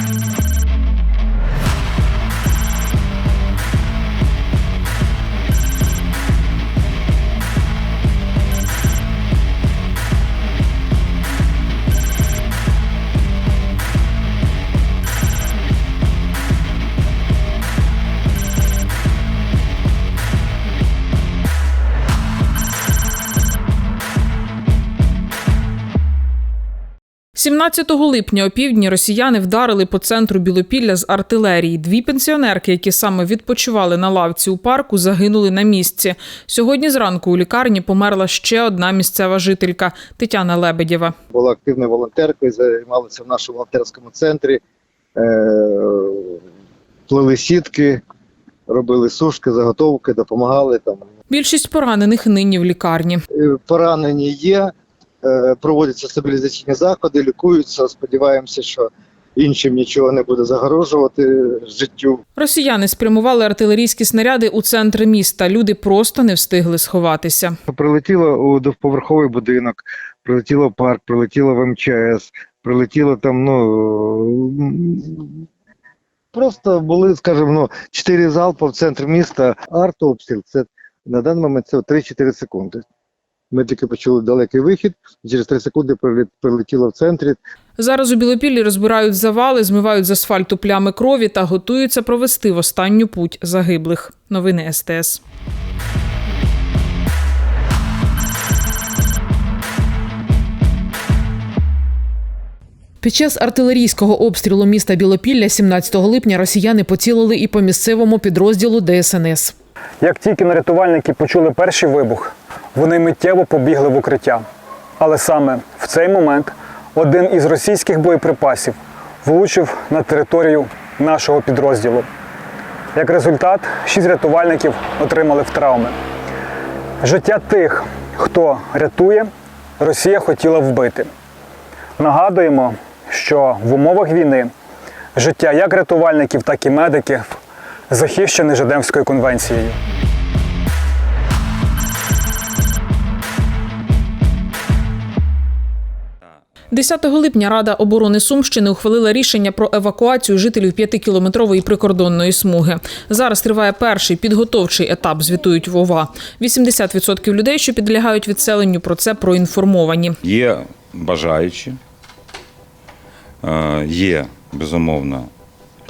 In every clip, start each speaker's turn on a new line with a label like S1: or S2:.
S1: Thank you. – 17 липня опівдні росіяни вдарили по центру Білопілля з артилерії. Дві пенсіонерки, які саме відпочивали на лавці у парку, загинули на місці. Сьогодні зранку у лікарні померла ще одна місцева жителька Тетяна Лебедєва.
S2: була активною волонтеркою, займалася в нашому волонтерському центрі, е, плели сітки, робили сушки, заготовки, допомагали там.
S1: Більшість поранених нині в лікарні.
S2: Е, Поранені є, проводяться стабілізаційні заходи, лікуються. Сподіваємося, що іншим нічого не буде загрожувати життю.
S1: Росіяни спрямували артилерійські снаряди у центр міста. Люди просто не встигли сховатися.
S2: Прилетіло у двоповерховий будинок, прилетіло в парк, прилетіло в МЧС, прилетіло там, ну просто були, скажімо, ну, чотири залпи в центр міста. Артобстріл це на даний момент це 3-4 секунди. Ми тільки почули далекий вихід, через 3 секунди прилет- прилетіло в центрі.
S1: Зараз у Білопіллі розбирають завали, змивають з асфальту плями крові та готуються провести в останню путь загиблих. Новини СТС. Під час артилерійського обстрілу міста Білопілля 17 липня росіяни поцілили і по місцевому підрозділу ДСНС.
S3: Як тільки рятувальники почули перший вибух, вони миттєво побігли в укриття. Але саме в цей момент один із російських боєприпасів влучив на територію нашого підрозділу. Як результат, шість рятувальників отримали в травми. Життя тих, хто рятує, Росія хотіла вбити. Нагадуємо, що в умовах війни життя як рятувальників, так і медиків захищене Женевською конвенцією.
S1: – 10 липня Рада оборони Сумщини ухвалила рішення про евакуацію жителів п'ятикілометрової прикордонної смуги. Зараз триває перший підготовчий етап. Звітують ВОВА. 80% людей, що підлягають відселенню, про це проінформовані.
S4: Є бажаючі, е, є, безумовно,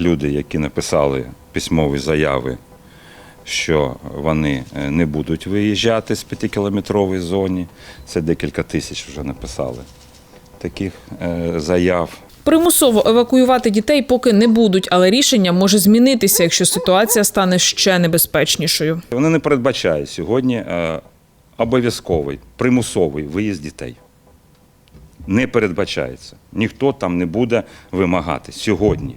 S4: люди, які написали письмові заяви, що вони е, не будуть виїжджати з п'ятикілометрової зони. Це декілька тисяч вже написали таких е, заяв.
S1: Примусово евакуювати дітей поки не будуть, але рішення може змінитися, якщо ситуація стане ще небезпечнішою.
S4: Вони не передбачають сьогодні е, обов'язковий примусовий виїзд дітей. Не передбачається. Ніхто там не буде вимагати сьогодні.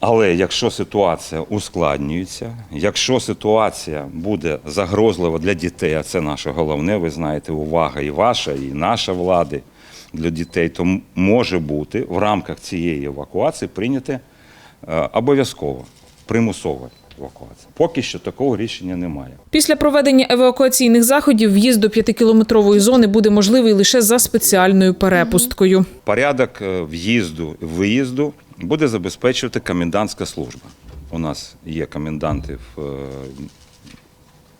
S4: Але якщо ситуація ускладнюється, якщо ситуація буде загрозлива для дітей, а це наше головне, ви знаєте, увага і ваша, і наша влади для дітей, то може бути в рамках цієї евакуації прийняти е, обов'язково примусова евакуація. Поки що такого рішення немає.
S1: Після проведення евакуаційних заходів в'їзд до п'ятикілометрової зони буде можливий лише за спеціальною перепусткою.
S4: Порядок е, в'їзду виїзду буде забезпечувати комендантська служба. У нас є коменданти в е,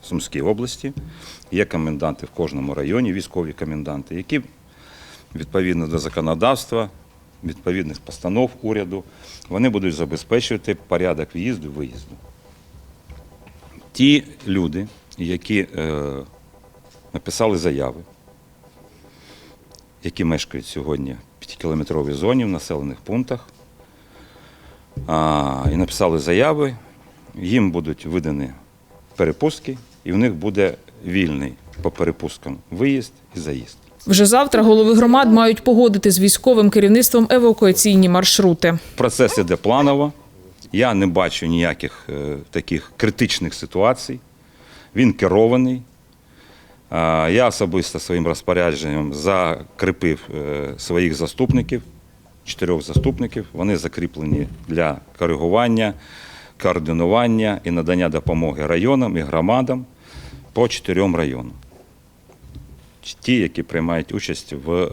S4: Сумській області, є коменданти в кожному районі, військові коменданти, які відповідно до законодавства, відповідних постанов уряду, вони будуть забезпечувати порядок в'їзду виїзду. Ті люди, які е, написали заяви, які мешкають сьогодні в 5-кілометровій зоні в населених пунктах, і написали заяви, їм будуть видані перепустки, і в них буде вільний по перепусткам виїзд і заїзд.
S1: Вже завтра голови громад мають погодити з військовим керівництвом евакуаційні маршрути.
S4: Процес іде планово. Я не бачу ніяких е, таких критичних ситуацій. Він керований. Я особисто своїм розпорядженням закріпив е, своїх заступників, чотирьох заступників. Вони закріплені для коригування, координування і надання допомоги районам і громадам по чотирьом районам. Ті, які приймають участь в е,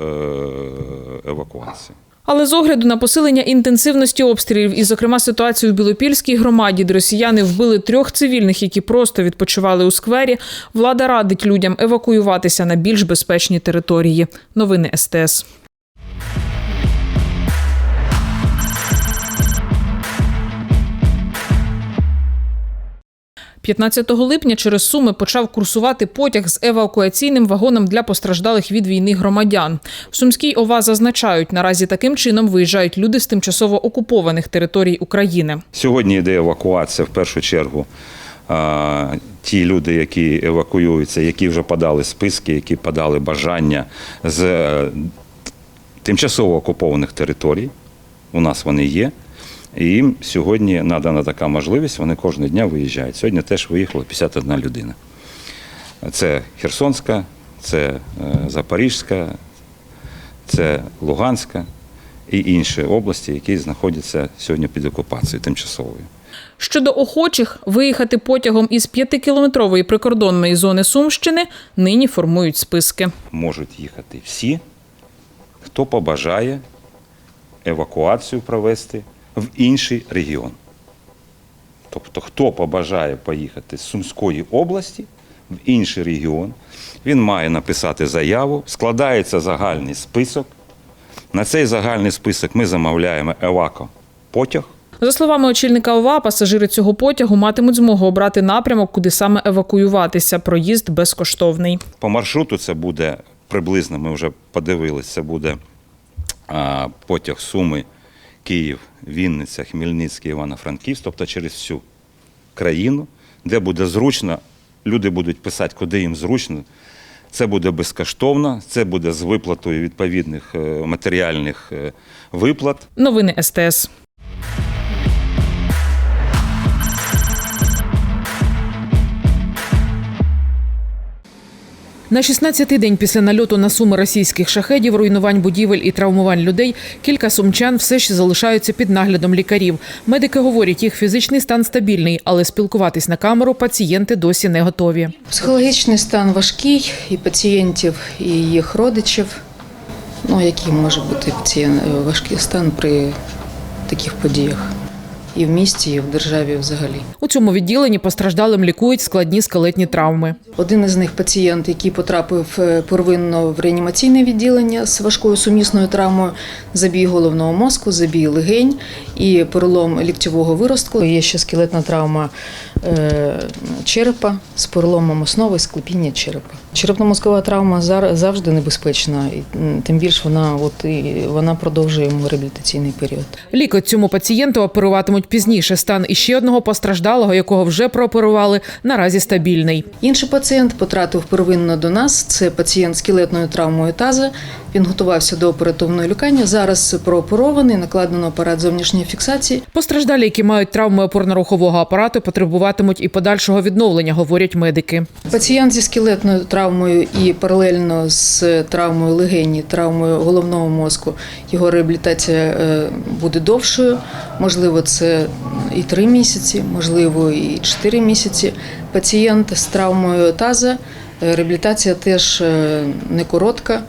S4: евакуації.
S1: Але з огляду на посилення інтенсивності обстрілів і, зокрема, ситуацію в Білопільській громаді, де росіяни вбили трьох цивільних, які просто відпочивали у сквері, влада радить людям евакуюватися на більш безпечні території. Новини СТС. 15 липня через Суми почав курсувати потяг з евакуаційним вагоном для постраждалих від війни громадян. В Сумській ОВА зазначають, наразі таким чином виїжджають люди з тимчасово окупованих територій України.
S4: Сьогодні йде евакуація в першу чергу. Ті люди, які евакуюються, які вже подали списки, які подали бажання з е, тимчасово окупованих територій. У нас вони є. І їм сьогодні надана така можливість, вони кожного дня виїжджають. Сьогодні теж виїхало 51 людина. Це Херсонська, це е, Запорізька, це Луганська і інші області, які знаходяться сьогодні під окупацією тимчасовою.
S1: Щодо охочих виїхати потягом із п'ятикілометрової прикордонної зони Сумщини, нині формують списки.
S4: Можуть їхати всі, хто побажає евакуацію провести в інший регіон. Тобто, хто побажає поїхати з Сумської області в інший регіон, він має написати заяву, складається загальний список. На цей загальний список ми замовляємо евако потяг.
S1: За словами очільника ОВА, пасажири цього потягу матимуть змогу обрати напрямок, куди саме евакуюватися. Проїзд безкоштовний.
S4: По маршруту це буде приблизно, ми вже подивилися, це буде потяг Суми, Київ, Вінниця, Хмельницький, Івано-Франківськ, тобто через всю країну, де буде зручно, люди будуть писати, куди їм зручно. Це буде безкоштовно, це буде з виплатою відповідних е, матеріальних е, виплат.
S1: Новини СТС. На 16-й день після нальоту на суми російських шахедів, руйнувань будівель і травмувань людей, кілька сумчан все ще залишаються під наглядом лікарів. Медики говорять, їх фізичний стан стабільний, але спілкуватись на камеру пацієнти досі не готові.
S5: Психологічний стан важкий і пацієнтів, і їх родичів. Ну, який може бути важкий стан при таких подіях і в місті, і в державі взагалі.
S1: У цьому відділенні постраждалим лікують складні скелетні травми.
S5: Один із них пацієнт, який потрапив е, первинно в реанімаційне відділення з важкою сумісною травмою, забій головного мозку, забій легень і перелом ліктьового виростку. Є ще скелетна травма е, черепа з переломом основи склепіння черепа. Черепно-мозкова травма завжди небезпечна, і тим більше вона от і вона продовжує йому реабілітаційний період.
S1: Лікар цьому пацієнту оперуватимуть пізніше. Стан іще одного постраждалого, якого вже прооперували, наразі стабільний.
S5: Інший пацієнт потрапив первинно до нас. Це пацієнт з скелетною травмою таза. Він готувався до оперативного лікання. Зараз прооперований, накладено апарат зовнішньої фіксації.
S1: Постраждалі, які мають травми опорно-рухового апарату, потребуватимуть і подальшого відновлення, говорять медики.
S5: Пацієнт зі скелетною травмою і паралельно з травмою легені, травмою головного мозку, його реабілітація е, буде довшою. Можливо, це і три місяці, можливо, і чотири місяці. Пацієнт з травмою таза, е, реабілітація теж е, не коротка,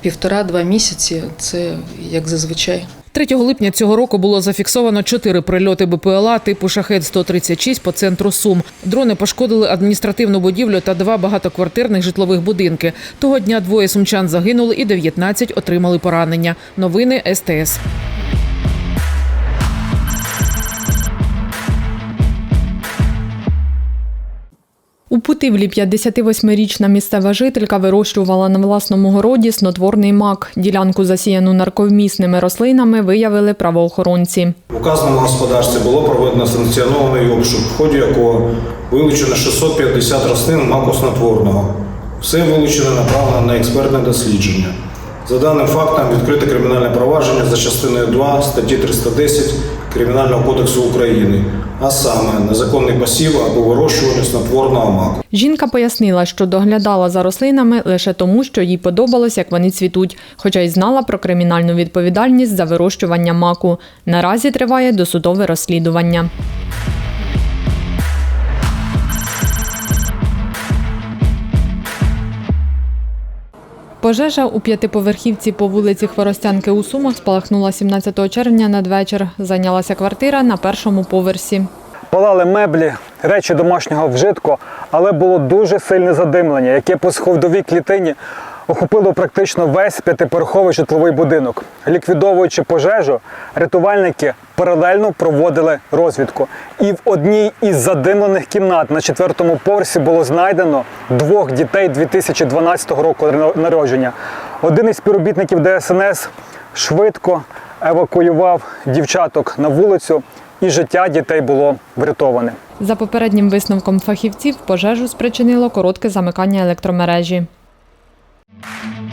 S5: півтора-два місяці. Це як зазвичай.
S1: 3 липня цього року було зафіксовано чотири прильоти БПЛА типу «Шахет-136» по центру Сум. Дрони пошкодили адміністративну будівлю та два багатоквартирних житлових будинки. Того дня двоє сумчан загинули і 19 отримали поранення. Новини СТС.
S6: У Путивлі 58-річна місцева жителька вирощувала на власному городі снотворний мак. Ділянку, засіяну нарковмісними рослинами, виявили правоохоронці.
S7: В указаному господарстві було проведено санкціонований обшук, в ході якого вилучено 650 рослин маку снотворного. Все вилучено направлено на експертне дослідження. За даним фактом відкрите кримінальне провадження за частиною 2 статті 310 Кримінального кодексу України, а саме незаконний посів або вирощування снотворного маку.
S6: Жінка пояснила, що доглядала за рослинами лише тому, що їй подобалось, як вони цвітуть, хоча й знала про кримінальну відповідальність за вирощування маку. Наразі триває досудове розслідування. Пожежа у п'ятиповерхівці по вулиці Хворостянки у Сумах спалахнула 17 червня надвечір. Зайнялася квартира на першому поверсі.
S3: Палали меблі, речі домашнього вжитку, але було дуже сильне задимлення, яке по сходовій клітині охопило практично весь п'ятиповерховий житловий будинок. Ліквідовуючи пожежу, рятувальники паралельно проводили розвідку. І в одній із задимлених кімнат на четвертому поверсі було знайдено двох дітей 2012 року народження. Один із співробітників ДСНС швидко евакуював дівчаток на вулицю, і життя дітей було врятоване.
S6: За попереднім висновком фахівців, пожежу спричинило коротке замикання електромережі. Thank you.